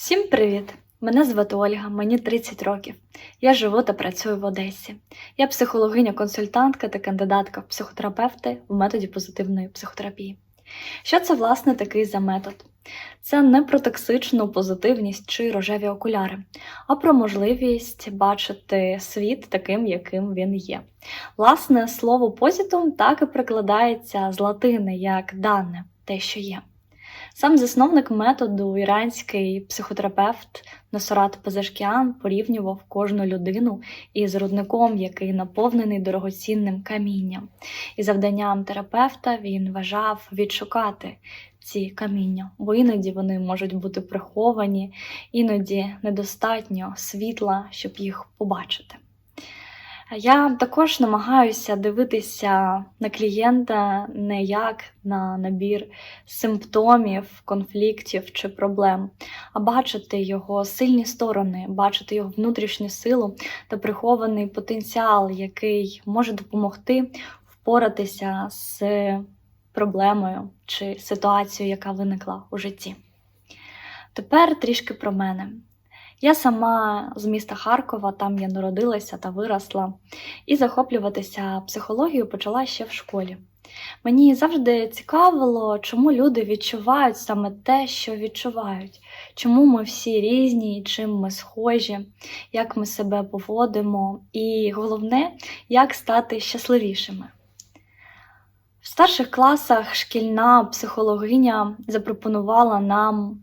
Всім привіт! Мене звати Ольга, мені 30 років. Я живу та працюю в Одесі. Я психологиня-консультантка та кандидатка в психотерапевти в методі позитивної психотерапії. Що це власне такий за метод? Це не про токсичну позитивність чи рожеві окуляри, а про можливість бачити світ таким, яким він є. Власне, слово позитум так і прикладається з латини як дане, те, що є. Сам засновник методу, іранський психотерапевт Носорат Пазашкіан порівнював кожну людину із рудником, який наповнений дорогоцінним камінням. І завданням терапевта він вважав відшукати ці каміння, бо іноді вони можуть бути приховані, іноді недостатньо світла, щоб їх побачити. Я також намагаюся дивитися на клієнта не як на набір симптомів, конфліктів чи проблем, а бачити його сильні сторони, бачити його внутрішню силу та прихований потенціал, який може допомогти впоратися з проблемою чи ситуацією, яка виникла у житті. Тепер трішки про мене. Я сама з міста Харкова, там я народилася та виросла, і захоплюватися психологією почала ще в школі. Мені завжди цікавило, чому люди відчувають саме те, що відчувають, чому ми всі різні, чим ми схожі, як ми себе поводимо, і головне, як стати щасливішими. В старших класах шкільна психологиня запропонувала нам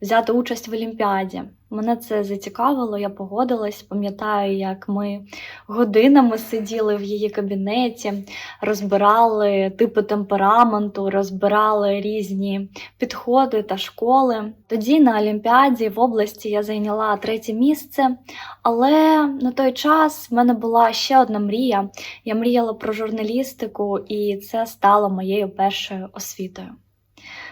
взяти участь в Олімпіаді. Мене це зацікавило, я погодилась. Пам'ятаю, як ми годинами сиділи в її кабінеті, розбирали типи темпераменту, розбирали різні підходи та школи. Тоді на Олімпіаді в області я зайняла третє місце, але на той час в мене була ще одна мрія. Я мріяла про журналістику, і це стало моєю першою освітою.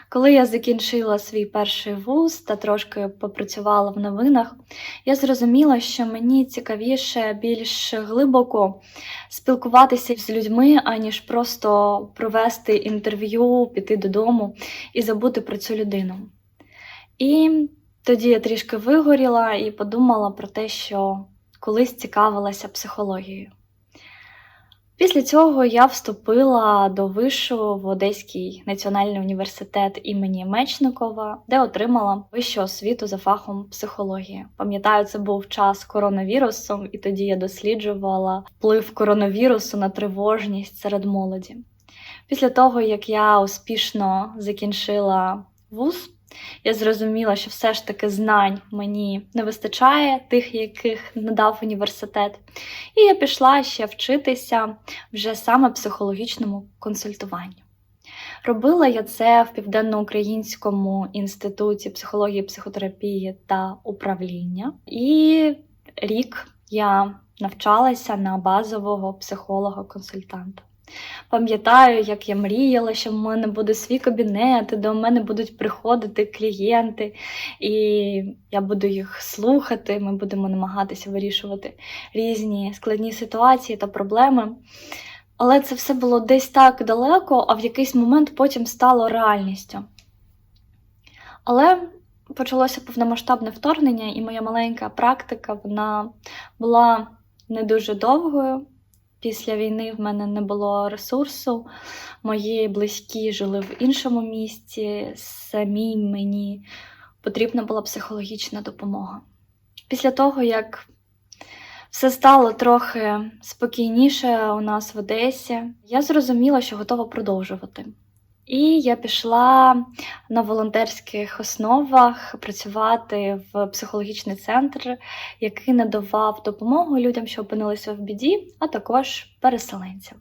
Коли я закінчила свій перший вуз та трошки попрацювала в новинах, я зрозуміла, що мені цікавіше більш глибоко спілкуватися з людьми, аніж просто провести інтерв'ю, піти додому і забути про цю людину. І тоді я трішки вигоріла і подумала про те, що колись цікавилася психологією. Після цього я вступила до вишу в Одеський національний університет імені Мечникова, де отримала вищу освіту за фахом психології. Пам'ятаю, це був час коронавірусу, і тоді я досліджувала вплив коронавірусу на тривожність серед молоді. Після того, як я успішно закінчила вуз, я зрозуміла, що все ж таки знань мені не вистачає, тих, яких надав університет. І я пішла ще вчитися вже саме психологічному консультуванню. Робила я це в Південноукраїнському інституті психології, психотерапії та управління. І рік я навчалася на базового психолога-консультанта. Пам'ятаю, як я мріяла, що в мене буде свій кабінет, до мене будуть приходити клієнти, і я буду їх слухати. Ми будемо намагатися вирішувати різні складні ситуації та проблеми. Але це все було десь так далеко, а в якийсь момент потім стало реальністю. Але почалося повномасштабне вторгнення, і моя маленька практика вона була не дуже довгою. Після війни в мене не було ресурсу, мої близькі жили в іншому місті, самій мені потрібна була психологічна допомога. Після того, як все стало трохи спокійніше у нас в Одесі, я зрозуміла, що готова продовжувати. І я пішла на волонтерських основах працювати в психологічний центр, який надавав допомогу людям, що опинилися в біді, а також переселенцям.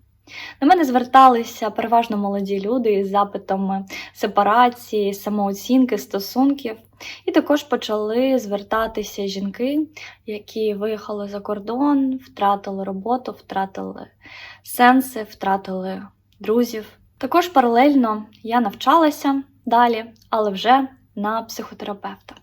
До мене зверталися переважно молоді люди із запитами сепарації, самооцінки, стосунків, і також почали звертатися жінки, які виїхали за кордон, втратили роботу, втратили сенси, втратили друзів. Також паралельно я навчалася далі, але вже на психотерапевта.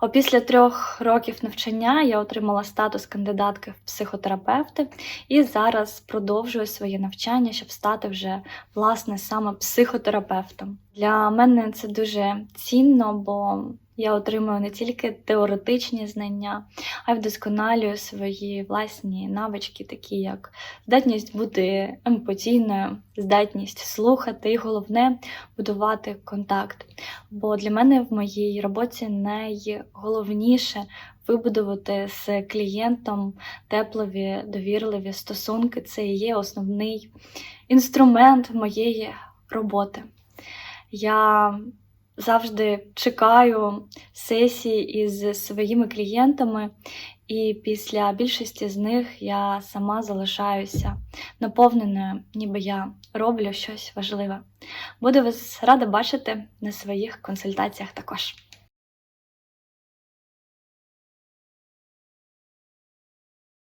Опісля трьох років навчання я отримала статус кандидатки в психотерапевти і зараз продовжую своє навчання, щоб стати вже власне саме психотерапевтом. Для мене це дуже цінно, бо я отримую не тільки теоретичні знання, а й вдосконалюю свої власні навички, такі як здатність бути емпатійною, здатність слухати і головне будувати контакт. Бо для мене в моїй роботі найголовніше вибудувати з клієнтом теплові, довірливі стосунки. Це і є основний інструмент моєї роботи. Я завжди чекаю сесії із своїми клієнтами, і після більшості з них я сама залишаюся наповненою, ніби я роблю щось важливе. Буду вас рада бачити на своїх консультаціях також.